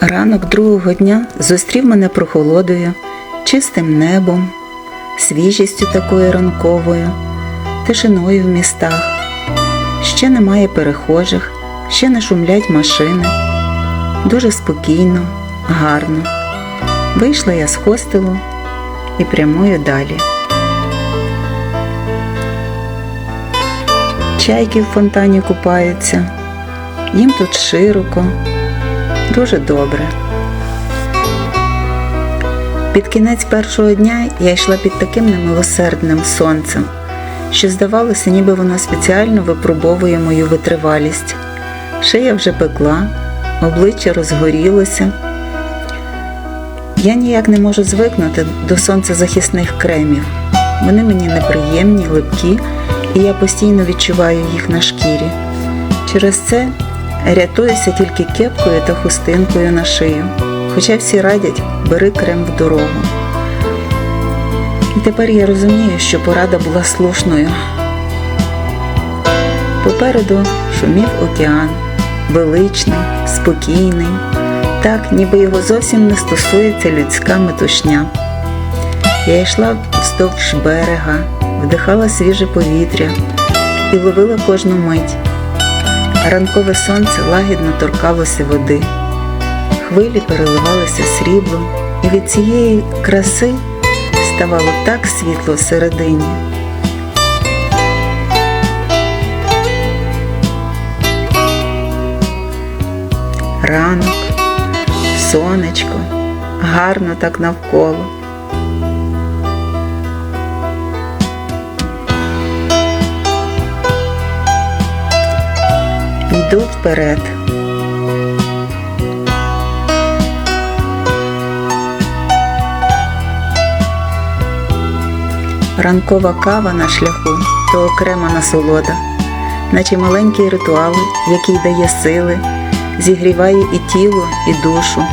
Ранок другого дня зустрів мене прохолодою, чистим небом, свіжістю такою ранковою, тишиною в містах. Ще немає перехожих, ще не шумлять машини. Дуже спокійно, гарно. Вийшла я з хостелу і прямую далі. Чайки в фонтані купаються, їм тут широко, дуже добре. Під кінець першого дня я йшла під таким немилосердним сонцем, що здавалося, ніби воно спеціально випробовує мою витривалість. Шия вже пекла, обличчя розгорілося. Я ніяк не можу звикнути до сонцезахисних кремів. Вони мені неприємні, липкі, і я постійно відчуваю їх на шкірі. Через це рятуюся тільки кепкою та хустинкою на шию. Хоча всі радять, бери крем в дорогу. І тепер я розумію, що порада була слушною. Попереду шумів океан, величний, спокійний, так, ніби його зовсім не стосується людська метушня. Я йшла вздовж берега, вдихала свіже повітря і ловила кожну мить. Ранкове сонце лагідно торкалося води, хвилі переливалися сріблом, і від цієї краси ставало так світло всередині. Ранок, сонечко, гарно так навколо. Йду вперед. Ранкова кава на шляху то окрема насолода, наче маленький ритуал, який дає сили, зігріває і тіло, і душу.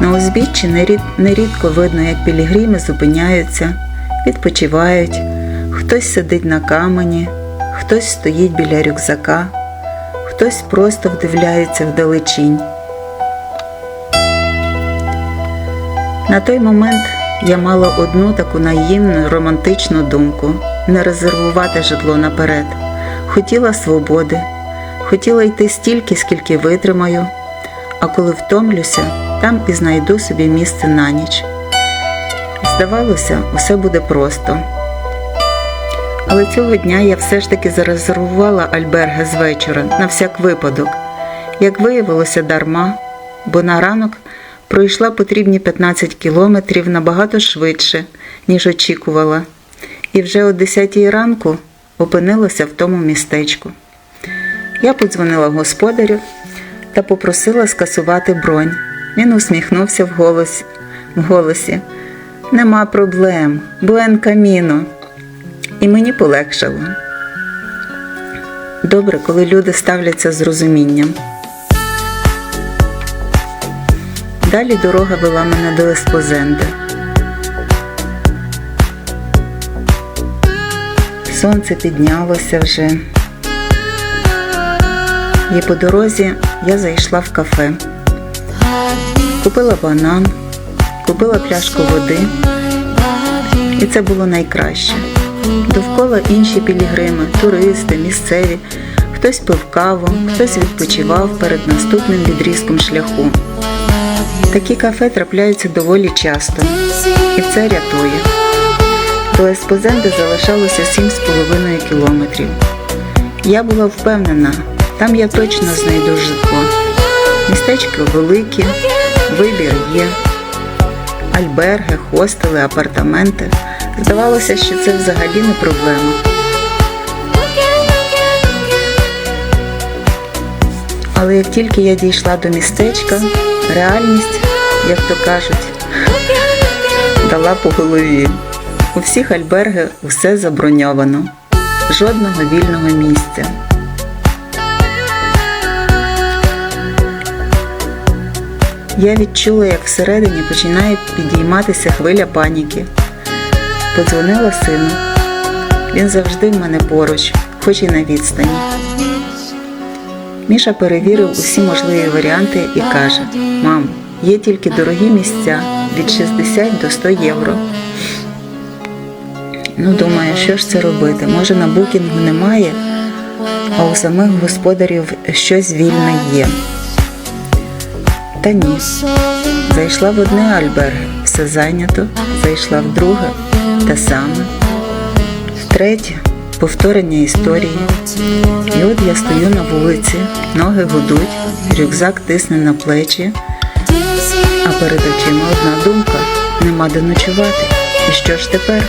На узбіччі нерідко видно, як пілігрими зупиняються, відпочивають, хтось сидить на камені, хтось стоїть біля рюкзака, хтось просто вдивляється вдалечінь. На той момент я мала одну таку наївну романтичну думку не резервувати житло наперед. Хотіла свободи, хотіла йти стільки, скільки витримаю, а коли втомлюся, там і знайду собі місце на ніч. Здавалося, усе буде просто. Але цього дня я все ж таки зарезервувала альберги з вечора на всяк випадок. Як виявилося, дарма, бо на ранок пройшла потрібні 15 кілометрів набагато швидше, ніж очікувала, і вже о 10 ранку опинилася в тому містечку. Я подзвонила господарю та попросила скасувати бронь. Він усміхнувся в голос, в голосі. Нема проблем, буен каміно. І мені полегшало. Добре, коли люди ставляться з розумінням. Далі дорога вела мене до Еспозенди. Сонце піднялося вже. І по дорозі я зайшла в кафе. Купила банан, купила пляшку води, і це було найкраще. Довкола інші пілігрими, туристи, місцеві. Хтось пив каву, хтось відпочивав перед наступним відрізком шляху. Такі кафе трапляються доволі часто, і це рятує. До Еспозенди залишалося 7,5 кілометрів. Я була впевнена, там я точно знайду житло. Містечко велике, вибір є. Альберги, хостели, апартаменти. Здавалося, що це взагалі не проблема. Але як тільки я дійшла до містечка, реальність, як то кажуть, дала по голові. У всіх альберги все заброньовано, жодного вільного місця. Я відчула, як всередині починає підійматися хвиля паніки. Подзвонила сину. Він завжди в мене поруч, хоч і на відстані. Міша перевірив усі можливі варіанти і каже: Мам, є тільки дорогі місця від 60 до 100 євро. Ну, думаю, що ж це робити? Може на букінгу немає, а у самих господарів щось вільне є. Та ні. Зайшла в одне альберге, все зайнято, зайшла в друге, те саме, в третє повторення історії. І от я стою на вулиці, ноги гудуть, рюкзак тисне на плечі, а перед очима одна думка нема де ночувати. І що ж тепер?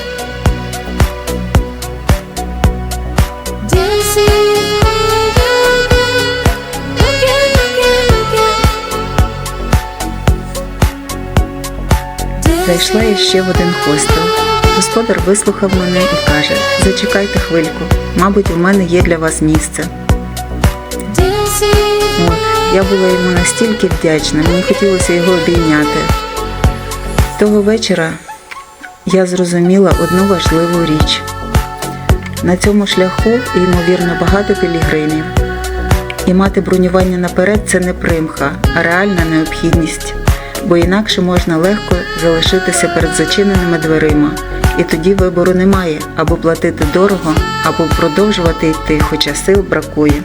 Зайшла я ще в один хостел. Господар вислухав мене і каже: Зачекайте хвильку, мабуть, у мене є для вас місце. От, я була йому настільки вдячна, мені хотілося його обійняти. Того вечора я зрозуміла одну важливу річ. На цьому шляху, ймовірно, багато пілігримів. І мати бронювання наперед це не примха, а реальна необхідність, бо інакше можна легко залишитися перед зачиненими дверима, і тоді вибору немає або платити дорого, або продовжувати йти, хоча сил бракує.